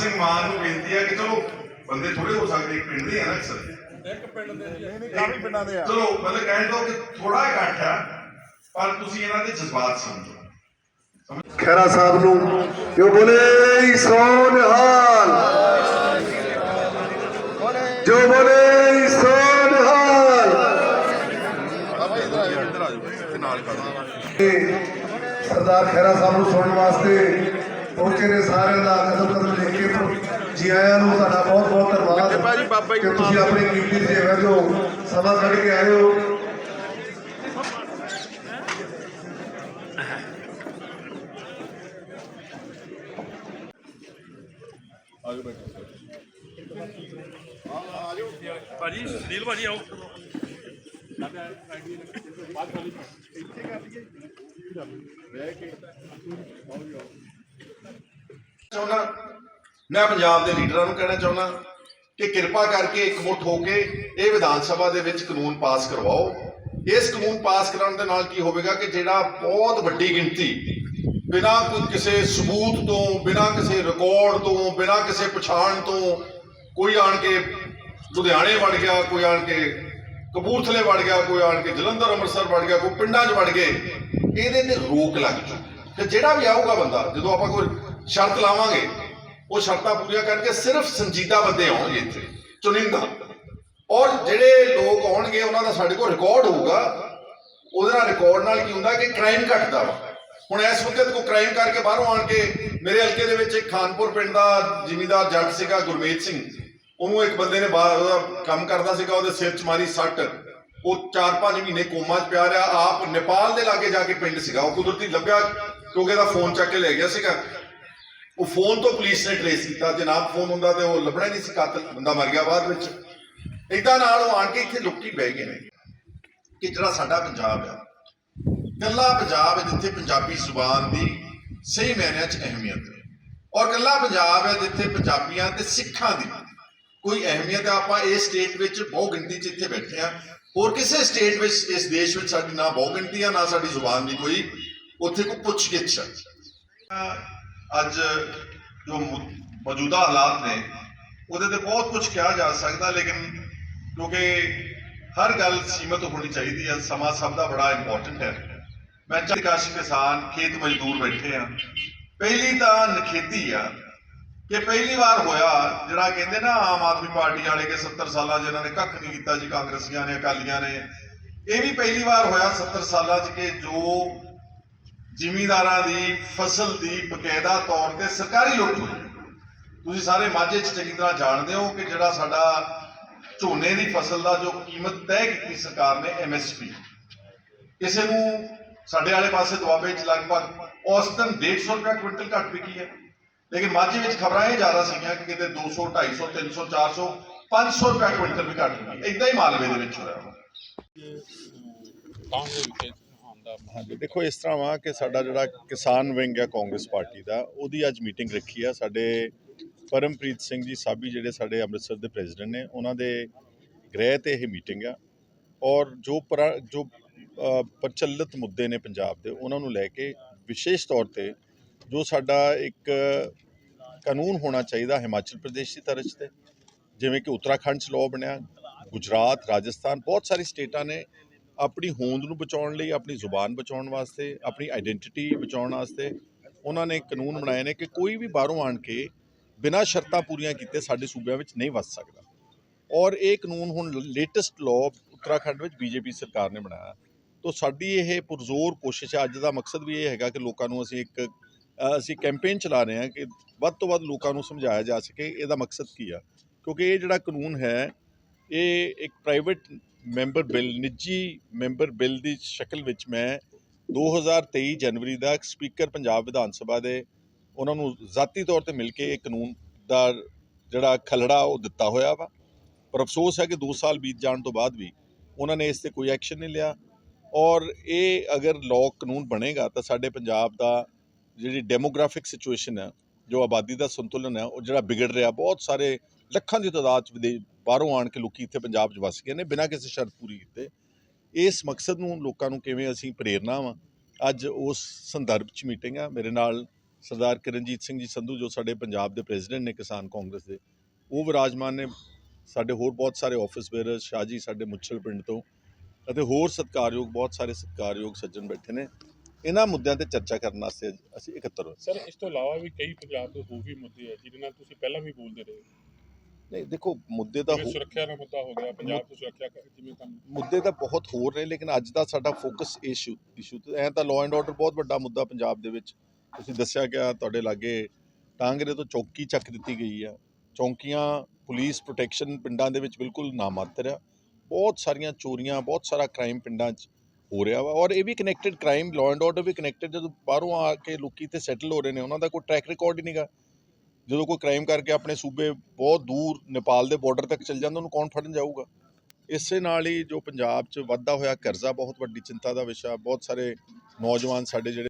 ਸਿੰਘ ਮਾਨ ਨੂੰ ਬੇਨਤੀ ਹੈ ਕਿ ਚਲੋ ਬੰਦੇ ਥੋੜੇ ਹੋ ਸਕਦੇ ਇੱਕ ਪਿੰਡ ਦੇ ਆ ਨਾ ਅਕਸਰ। ਨਹੀਂ ਨਹੀਂ ਕਾਫੀ ਪਿੰਡਾਂ ਦੇ ਆ। ਚਲੋ ਮਤਲਬ ਕਹਿਣ ਦੋ ਕਿ ਥੋੜਾ ਇਕੱਠ ਆ ਪਰ ਤੁਸੀਂ ਇਹਨਾਂ ਦੇ ਜਜ਼ਬਾਤ ਸਮਝੋ। ਖੈਰਾ ਸਾਹਿਬ ਨੂੰ ਜੋ ਬੋਲੇ? ਸੋ ਨਿਹਾਲ। ਜੋ ਬੋਲੇ ਸੋ ਨਿਹਾਲ। ਸਰਦਾਰ ਖੈਰਾ ਸਾਹਿਬ ਨੂੰ ਸੁਣਨ ਵਾਸਤੇ ਪਹੁੰਚੇ ਨੇ ਸਾਰਿਆਂ ਦਾ ਕਦਮ ਲੈ ਕੇ ਜੀ ਆਇਆਂ ਨੂੰ ਤੁਹਾਡਾ ਬਹੁਤ ਬਹੁਤ ਧੰਨਵਾਦ ਕਿ ਤੁਸੀਂ ਆਪਣੀ ਕੀਮਤੀ ਸੇਵਾ ਜੋ ਸਮਾਂ ਕੱਢ ਕੇ ਆਏ ਹੋ। ਭਾਜੀ ਸੁਨੀਲ ਭਾਜੀ ਆਓ। ਚਾਹੁੰਦਾ ਮੈਂ ਪੰਜਾਬ ਦੇ ਲੀਡਰਾਂ ਨੂੰ ਕਹਿਣਾ ਚਾਹੁੰਦਾ ਕਿ ਕਿਰਪਾ ਕਰਕੇ ਇਕਮੁੱਠ ਹੋ ਕੇ ਇਹ ਵਿਧਾਨ ਸਭਾ ਦੇ ਵਿੱਚ ਕਾਨੂੰਨ ਪਾਸ ਕਰਵਾਓ। ਇਸ ਕਾਨੂੰਨ ਪਾਸ ਕਰਾਉਣ ਦੇ ਨਾਲ ਕੀ ਹੋਵੇਗਾ ਕਿ ਜਿਹੜਾ ਬਹੁਤ ਵੱਡੀ ਗਿਣਤੀ ਬਿਨਾਂ ਕੋਈ ਕਿਸੇ ਸਬੂਤ ਤੋਂ, ਬਿਨਾਂ ਕਿਸੇ ਰਿਕਾਰਡ ਤੋਂ, ਬਿਨਾਂ ਕਿਸੇ ਪਛਾਣ ਤੋਂ ਕੋਈ ਆਣ ਕੇ ਲੁਧਿਆਣੇ ਵੜ ਗਿਆ, ਕੋਈ ਆਣ ਕੇ ਕਪੂਰਥਲੇ ਵੜ ਗਿਆ, ਕੋਈ ਆਣ ਕੇ ਜਲੰਧਰ, ਅੰਮ੍ਰਿਤਸਰ ਵੜ ਗਿਆ, ਕੋਈ ਪਿੰਡਾਂ 'ਚ ਵੜ ਗਏ, ਇਹਦੇ ਤੇ ਰੋਕ ਲੱਗ ਚੁੱਕੀ ਤੇ ਜਿਹੜਾ ਵੀ ਆਊਗਾ ਬੰਦਾ, ਜਦੋਂ ਆਪਾਂ ਕੋਈ ਸ਼ਰਤ ਲਾਵਾਂਗੇ। ਉਹ ਸ਼ਰਤਾਂ ਪੂਰੀਆਂ ਕਰਕੇ ਸਿਰਫ ਸੰਜੀਦਾ ਬੰਦੇ ਆਉਣਗੇ ਇੱਥੇ ਚੁਣਿੰਦਾ ਔਰ ਜਿਹੜੇ ਲੋਕ ਆਉਣਗੇ, ਉਹਨਾਂ ਦਾ ਸਾਡੇ ਕੋਲ ਰਿਕਾਰਡ ਹੋਊਗਾ। ਉਹਦੇ ਨਾਲ ਰਿਕਾਰਡ ਨਾਲ ਕੀ ਹੁੰਦਾ ਕਿ ਕ੍ਰਾਈਮ ਘਟਦਾ ਵਾ। ਹੁਣ ਇਸ ਵਕਤ ਕੋ ਕ੍ਰਾਈਮ ਕਰਕੇ ਬਾਹਰੋਂ ਆਣ ਕੇ ਮੇਰੇ ਹਲਕੇ ਦੇ ਵਿੱਚ ਇੱਕ ਖਾਨਪੁਰ ਪਿੰਡ ਦਾ ਜ਼ਿਮੀਦਾਰ ਜੱਟ ਸੀਗਾ, ਗੁਰਮੀਤ ਸਿੰਘ। ਉਹਨੂੰ ਇੱਕ ਬੰਦੇ ਨੇ ਬਾਹਰ ਉਹਦਾ ਕੰਮ ਕਰਦਾ ਸੀਗਾ, ਉਹਦੇ ਸਿਰ 'ਚ ਮਾਰੀ ਸੱਟ। ਉਹ 4-5 ਮਹੀਨੇ ਕੋਮਾ 'ਚ ਪਿਆ ਰਿਹਾ। ਆਪ ਨੇਪਾਲ ਦੇ ਲਾਗੇ ਜਾ ਕੇ ਪਿੰਡ ਸੀਗਾ। ਉਹ ਕੁਦਰਤੀ ਲੱਭਿਆ ਕਿਉਂਕਿ ਇਹਦਾ ਫੋਨ ਚੱਕ ਕੇ ਲੈ ਗਿਆ ਸੀਗਾ। ਉਹ ਫੋਨ ਤੋਂ ਪੁਲਿਸ ਨੇ ਟ੍ਰੇਸ ਕੀਤਾ, ਜੇ ਨਾ ਫੋਨ ਹੁੰਦਾ ਤੇ ਉਹ ਲੱਭਣਾ ਨਹੀਂ ਸੀ, ਕਾਤਲ, ਬੰਦਾ ਮਰ ਗਿਆ ਬਾਅਦ ਵਿੱਚ। ਇਦਾਂ ਨਾਲ ਉਹ ਆਣ ਕੇ ਇੱਥੇ ਲੁੱਕੀ ਬਹਿ ਗਏ ਨੇ ਕਿ ਜਿਹੜਾ ਸਾਡਾ ਪੰਜਾਬ ਆ। ਕੱਲਾ ਪੰਜਾਬ ਹੈ ਜਿੱਥੇ ਪੰਜਾਬੀ ਜ਼ੁਬਾਨ ਦੀ ਸਹੀ ਮਾਇਨਿਆਂ 'ਚ ਅਹਿਮੀਅਤ ਹੈ। ਔਰ ਕੱਲਾ ਪੰਜਾਬ ਹੈ ਜਿੱਥੇ ਪੰਜਾਬੀਆਂ ਤੇ ਸਿੱਖਾਂ ਦੀ ਕੋਈ ਅਹਿਮੀਅਤ ਹੈ। ਆਪਾਂ ਇਸ ਸਟੇਟ ਵਿੱਚ ਬਹੁ ਗਿਣਤੀ 'ਚ ਇੱਥੇ ਬੈਠੇ ਆ ਹੋਰ ਕਿਸੇ ਸਟੇਟ ਵਿੱਚ, ਇਸ ਦੇਸ਼ ਵਿੱਚ ਸਾਡੀ ਨਾ ਬਹੁ ਗਿਣਤੀ ਆ, ਨਾ ਸਾਡੀ ਜ਼ੁਬਾਨ ਦੀ ਕੋਈ, ਉੱਥੇ ਕੋਈ ਪੁੱਛ ਗਿੱਛ ਆ। ਅੱਜ ਜੋ ਮੌਜੂਦਾ ਹਾਲਾਤ ਨੇ, ਉਹਦੇ ਤੇ ਬਹੁਤ ਕੁਝ ਕਿਹਾ ਜਾ ਸਕਦਾ, ਲੇਕਿਨ ਕਿਉਂਕਿ ਹਰ ਗੱਲ ਸੀਮਤ ਹੋਣੀ ਚਾਹੀਦੀ ਹੈ, ਸਮਾਂ ਸਭ ਦਾ ਬੜਾ ਇੰਪੋਰਟੈਂਟ ਹੈ। ਮੈਂ ਚੰਦਕਾਸ਼ ਕਿਸਾਨ, ਖੇਤ ਮਜ਼ਦੂਰ ਬੈਠੇ ਆ ਪਹਿਲੀ ਤਾਂ ਨਖੇਤੀ ਆ ਕਿ ਪਹਿਲੀ ਵਾਰ ਹੋਇਆ, ਜਿਹੜਾ ਕਹਿੰਦੇ ਨਾ ਆਮ ਆਦਮੀ ਪਾਰਟੀ ਵਾਲੇ ਕਿ 70 ਸਾਲਾਂ 'ਚ ਇਹਨਾਂ ਨੇ ਕੱਖ ਨਹੀਂ ਕੀਤਾ ਜੀ, ਕਾਂਗਰਸੀਆਂ ਨੇ, ਅਕਾਲੀਆਂ ਨੇ। ਇਹ ਵੀ ਪਹਿਲੀ ਵਾਰ ਹੋਇਆ 70 ਸਾਲਾਂ 'ਚ ਕਿ ਜੋ ਜ਼ਿਮੀਂਦਾਰਾਂ ਦੀ ਫਸਲ ਦੀ ਬਕਾਇਦਾ ਤੌਰ ਤੇ ਸਰਕਾਰੀ ਲੁੱਟ ਤੁਸੀਂ ਸਾਰੇ ਮਾਝੇ 'ਚ ਚੰਗੀ ਤਰ੍ਹਾਂ ਜਾਣਦੇ ਹੋ ਕਿ ਜਿਹੜਾ ਸਾਡਾ ਝੋਨੇ ਦੀ ਫਸਲ ਦਾ ਜੋ ਕੀਮਤ ਤੈਅ ਕੀਤੀ ਸਰਕਾਰ ਨੇ ਐਮਐਸਪੀ ਕਿਸੇ ਨੂੰ ਸਾਡੇ ਵਾਲੇ ਪਾਸੇ ਦੁਆਬੇ 'ਚ ਲਗਭਗ ਔਸਤਨ 150 ਰੁਪਏ ਕੁਇੰਟਲ ਘੱਟ ਵਿਕੀ ਹੈ। ਲੇਕਿਨ ਮਾਝੇ ਵਿੱਚ ਖਬਰਾਂ ਇਹ ਜ਼ਿਆਦਾ ਸੀਗੀਆਂ ਕਿ ਕਿਤੇ 200 250 300 400 500 ਰੁਪਏ ਕੁਇੰਟਲ ਵੀ ਘੱਟ ਵਿਕੀ ਇਦਾਂ ਹੀ ਮਾਲਵੇ ਦੇ ਵਿੱਚ ਹੋਇਆ ਵਾ ਹਾਂਜੀ, ਦੇਖੋ, ਇਸ ਤਰ੍ਹਾਂ ਵਾ ਕਿ ਸਾਡਾ ਜਿਹੜਾ ਕਿਸਾਨ ਵਿੰਗ ਹੈ ਕਾਂਗਰਸ ਪਾਰਟੀ ਦਾ, ਉਹਦੀ ਅੱਜ ਮੀਟਿੰਗ ਰੱਖੀ ਆ। ਸਾਡੇ ਪਰਮਪ੍ਰੀਤ ਸਿੰਘ ਜੀ ਸਾਬੀ ਜਿਹੜੇ ਸਾਡੇ ਅੰਮ੍ਰਿਤਸਰ ਦੇ ਪ੍ਰੈਜ਼ੀਡੈਂਟ ਨੇ, ਉਹਨਾਂ ਦੇ ਗ੍ਰਹਿ ਤੇ ਇਹ ਮੀਟਿੰਗ ਆ। ਔਰ ਜੋ ਪਰਾ- ਜੋ ਪ੍ਰਚਲਿਤ ਮੁੱਦੇ ਨੇ ਪੰਜਾਬ ਦੇ, ਉਹਨਾਂ ਨੂੰ ਲੈ ਕੇ ਵਿਸ਼ੇਸ਼ ਤੌਰ ਤੇ ਜੋ ਸਾਡਾ ਇੱਕ ਕਾਨੂੰਨ ਹੋਣਾ ਚਾਹੀਦਾ ਹਿਮਾਚਲ ਪ੍ਰਦੇਸ਼ ਦੀ ਤਰਜ਼ ਤੇ, ਜਿਵੇਂ ਕਿ ਉੱਤਰਾਖੰਡ 'ਚ ਲਾਅ ਬਣਿਆ, ਗੁਜਰਾਤ, ਰਾਜਸਥਾਨ, ਬਹੁਤ ਸਾਰੀ ਸਟੇਟਾਂ ਨੇ ਆਪਣੀ ਹੋਂਦ ਨੂੰ ਬਚਾਉਣ ਲਈ, ਆਪਣੀ ਜ਼ੁਬਾਨ ਬਚਾਉਣ ਵਾਸਤੇ, ਆਪਣੀ ਆਇਡੈਂਟੀਟੀ ਬਚਾਉਣ ਵਾਸਤੇ ਉਹਨਾਂ ਨੇ ਕਾਨੂੰਨ ਬਣਾਏ ਨੇ ਕਿ ਕੋਈ ਵੀ ਬਾਹਰੋਂ ਆਣ ਕੇ ਬਿਨਾਂ ਸ਼ਰਤਾਂ ਪੂਰੀਆਂ ਕੀਤੇ ਸਾਡੇ ਸੂਬਿਆਂ ਵਿੱਚ ਨਹੀਂ ਵੱਸ ਸਕਦਾ। ਔਰ ਇਹ ਕਾਨੂੰਨ ਹੁਣ ਲੇਟੈਸਟ ਲਾਅ ਉੱਤਰਾਖੰਡ ਵਿੱਚ ਬੀਜੇਪੀ ਸਰਕਾਰ ਨੇ ਬਣਾਇਆ। ਤੋਂ ਸਾਡੀ ਇਹ ਪੁਰਜ਼ੋਰ ਕੋਸ਼ਿਸ਼ ਹੈ, ਅੱਜ ਦਾ ਮਕਸਦ ਵੀ ਇਹ ਹੈਗਾ ਕਿ ਲੋਕਾਂ ਨੂੰ ਅਸੀਂ ਇੱਕ ਅਸੀਂ ਕੈਂਪੇਨ ਚਲਾ ਰਹੇ ਹਾਂ ਕਿ ਵੱਧ ਤੋਂ ਵੱਧ ਲੋਕਾਂ ਨੂੰ ਸਮਝਾਇਆ ਜਾ ਸਕੇ, ਇਹਦਾ ਮਕਸਦ ਕੀ ਆ? ਕਿਉਂਕਿ ਇਹ ਜਿਹੜਾ ਕਾਨੂੰਨ ਹੈ, ਇਹ ਇੱਕ ਪ੍ਰਾਈਵੇਟ ਮੈਂਬਰ ਬਿੱਲ, ਨਿੱਜੀ ਮੈਂਬਰ ਬਿੱਲ ਦੀ ਸ਼ਕਲ ਵਿੱਚ ਮੈਂ 2023 ਜਨਵਰੀ ਦਾ ਸਪੀਕਰ ਪੰਜਾਬ ਵਿਧਾਨ ਸਭਾ ਦੇ ਉਹਨਾਂ ਨੂੰ ਜ਼ਾਤੀ ਤੌਰ ਤੇ ਮਿਲ ਕੇ ਇਹ ਕਾਨੂੰਨ ਦਾ ਜਿਹੜਾ ਖਲੜਾ ਉਹ ਦਿੱਤਾ ਹੋਇਆ ਵਾ। ਪਰ ਅਫਸੋਸ ਹੈ ਕਿ 2 ਸਾਲ ਬੀਤ ਜਾਣ ਤੋਂ ਬਾਅਦ ਵੀ ਉਹਨਾਂ ਨੇ ਇਸ ਤੇ ਕੋਈ ਐਕਸ਼ਨ ਨਹੀਂ ਲਿਆ। ਔਰ ਇਹ ਅਗਰ ਲਾਅ ਕਾਨੂੰਨ ਬਣੇਗਾ ਤਾਂ ਸਾਡੇ ਪੰਜਾਬ ਦਾ ਜਿਹੜੀ ਡੈਮੋਗ੍ਰਾਫਿਕ ਸਿਚੁਏਸ਼ਨ ਹੈ, ਜੋ ਆਬਾਦੀ ਦਾ ਸੰਤੁਲਨ ਹੈ, ਉਹ ਜਿਹੜਾ ਵਿਗੜ ਰਿਹਾ, ਬਹੁਤ ਸਾਰੇ ਲੱਖਾਂ ਦੀ ਤਾਦਾਦ ਚ ਵਿਦੇ ਬਾਹਰੋਂ ਆਣ ਕੇ ਲੋਕੀ ਇੱਥੇ ਪੰਜਾਬ 'ਚ ਵਸ ਗਏ ਨੇ, ਬਿਨਾਂ ਕਿਸੇ ਸ਼ਰਤ ਪੂਰੀ ਕੀਤੇ। ਇਸ ਮਕਸਦ ਨੂੰ ਲੋਕਾਂ ਨੂੰ ਕਿਵੇਂ ਅਸੀਂ ਪ੍ਰੇਰਨਾ ਵਾ? ਅੱਜ ਉਸ ਸੰਦਰਭ 'ਚ ਮੀਟਿੰਗ ਆ, ਮੇਰੇ ਨਾਲ ਸਰਦਾਰ ਕਿਰਨਜੀਤ ਸਿੰਘ ਜੀ ਸੰਧੂ, ਜੋ ਸਾਡੇ ਪੰਜਾਬ ਦੇ ਪ੍ਰੈਜ਼ੀਡੈਂਟ ਨੇ, ਕਿਸਾਨ ਕਾਂਗਰਸ ਦੇ। ਉਹ ਵਿਰਾਜਮਾਨ ਨੇ, ਸਾਡੇ ਹੋਰ ਬਹੁਤ ਸਾਰੇ ਆਫਿਸ ਬੇਅਰਰ ਸ਼ਾਜੀ ਸਾਡੇ ਮੁੱਛਲ ਪਿੰਡ ਤੋਂ, ਅਤੇ ਹੋਰ ਸਤਿਕਾਰਯੋਗ, ਬਹੁਤ ਸਾਰੇ ਸਤਿਕਾਰਯੋਗ ਸੱਜਣ ਬੈਠੇ ਨੇ। ਇਹਨਾਂ ਮੁੱਦਿਆਂ ਤੇ ਚਰਚਾ ਕਰਨ ਵਾਸਤੇ ਅੱਜ ਅਸੀਂ ਇਕੱਤਰ ਹੋਏ। ਸਰ, ਇਸ ਤੋਂ ਇਲਾਵਾ ਵੀ ਕਈ ਪੰਜਾਬ ਦੇ ਹੋਰ ਵੀ ਮੁੱਦੇ ਆ, ਜਿਹਦੇ ਨਾਲ ਤੁਸੀਂ ਪਹਿਲਾਂ ਵੀ ਬੋਲਦੇ ਰਹੇ। ਨਹੀਂ ਦੇਖੋ ਮੁੱਦੇ ਤਾਂ ਹੋ- ਸੁਰੱਖਿਆ ਦਾ ਮੁੱਦਾ ਹੋ ਗਿਆ ਪੰਜਾਬ ਦੀ ਸੁਰੱਖਿਆ ਕ- ਜਿਵੇਂ ਕੰਮ ਮੁੱਦੇ ਤਾਂ ਬਹੁਤ ਹੋਰ ਨੇ ਲੇਕਿਨ ਅੱਜ ਦਾ ਸਾਡਾ ਫੋਕਸ ਇਸ਼ੂ ਇਸ਼ੂ ਤੇ ਐ ਤਾਂ ਲਾਅ ਐਂਡ ਆਰਡਰ ਬਹੁਤ ਵੱਡਾ ਮੁੱਦਾ ਪੰਜਾਬ ਦੇ ਵਿੱਚ। ਤੁਸੀਂ ਦੱਸਿਆ ਗਿਆ ਤੁਹਾਡੇ ਲਾਗੇ ਟਾਂਗਰੇ ਤੋਂ ਚੌਕੀ ਚੱਕ ਦਿੱਤੀ ਗਈ ਆ। ਚੌਂਕੀਆਂ ਪੁਲਿਸ ਪ੍ਰੋਟੈਕਸ਼ਨ ਪਿੰਡਾਂ ਦੇ ਵਿੱਚ ਬਿਲਕੁਲ ਨਾਮਾਤਰ ਆ। ਬਹੁਤ ਸਾਰੀਆਂ ਚੋਰੀਆਂ ਬਹੁਤ ਸਾਰਾ ਕ੍ਰਾਈਮ ਪਿੰਡਾਂ 'ਚ ਹੋ ਰਿਹਾ ਵਾ। ਔਰ ਇਹ ਵੀ connected crime law and order we connected ਜਦੋਂ ਬਾਹਰੋਂ ਆ ਕੇ ਲੋਕੀ ਤੇ ਸੈਟਲ ਹੋ ਰਹੇ ਨੇ ਉਹਨਾਂ ਦਾ ਕੋਈ ਟਰੈਕ ਰਿਕਾਰਡ ਹੀ ਨਹੀਂਗਾ ਜਦੋਂ ਕੋਈ ਕ੍ਰਾਈਮ ਕਰਕੇ ਆਪਣੇ ਸੂਬੇ ਬਹੁਤ ਦੂਰ ਨੇਪਾਲ ਦੇ ਬਾਰਡਰ ਤੱਕ ਚਲ ਜਾਂਦਾ, ਉਹਨੂੰ ਕੌਣ ਫੜਨ ਜਾਊਗਾ? ਇਸੇ ਨਾਲ ਹੀ ਜੋ ਪੰਜਾਬ 'ਚ ਵੱਧਦਾ ਹੋਇਆ ਕਰਜ਼ਾ, ਬਹੁਤ ਵੱਡੀ ਚਿੰਤਾ ਦਾ ਵਿਸ਼ਾ, ਬਹੁਤ ਸਾਰੇ ਨੌਜਵਾਨ ਸਾਡੇ ਜਿਹੜੇ